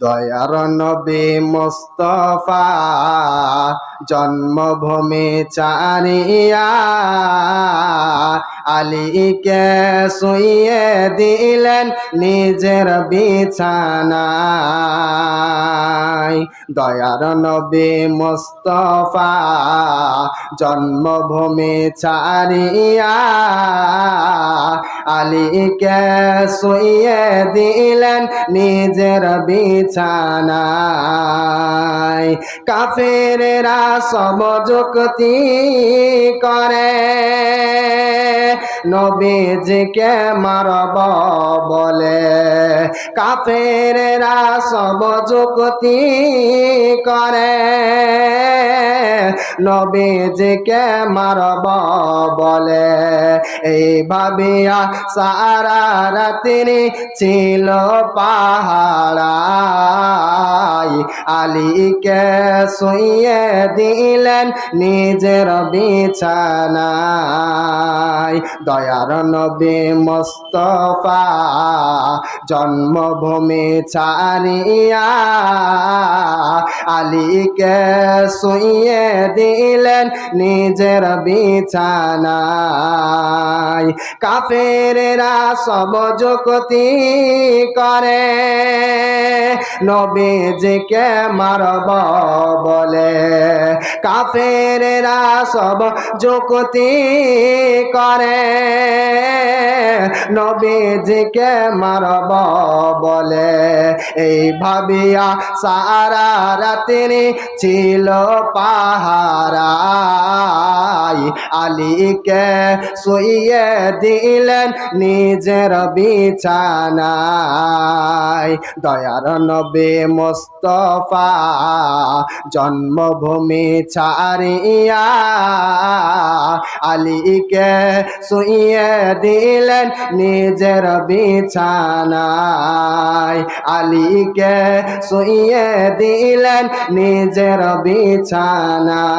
দয়ার নবী মোস্তফা, জন্মভূমি চারিয়া আলীকে শুইয়ে দিলেন নিজের বিছানায়। দয়ার নবী মোস্তফা, জন্মভূমি চারিয়া আলীকে শুইয়ে দিলেন নিজের বিছানায় কাফেরেরা সমযুক্তি করে। নবীজিকে মারব বলে। কাফেরেরা সমযুক্তি করে। নবীজিকে মারব বলে। এই ভাবিয়া সারা রাত্রি ছিল পাহাড়াই আলীকে শুয়ে দিলেন নিজের বিছানায়। দয়ার নবী মোস্তফা জন্মভূমি ছাড়িয়া আলীকে শুইয়ে দিলেন নিজের বিছানায়। কাফেরেরা সব যুক্তি করে, নবীজিকে মারব বলে। কাফেরেরা সব যুক্তি করে, নবীজিকে মারব বলে। ভাবিয়া সারা রাত্রি ছিল পাহারাই। আলীকে শুইয়ে দিলেন নিজের বিছানায়। দয়ার নবী মোস্তফা জন্মভূমি ছাড়িয়া আলীকে শুয়ে দিলেন নিজের বিছানায়। আলীকে শুয়ে দিলেন নিজের বিছানায়।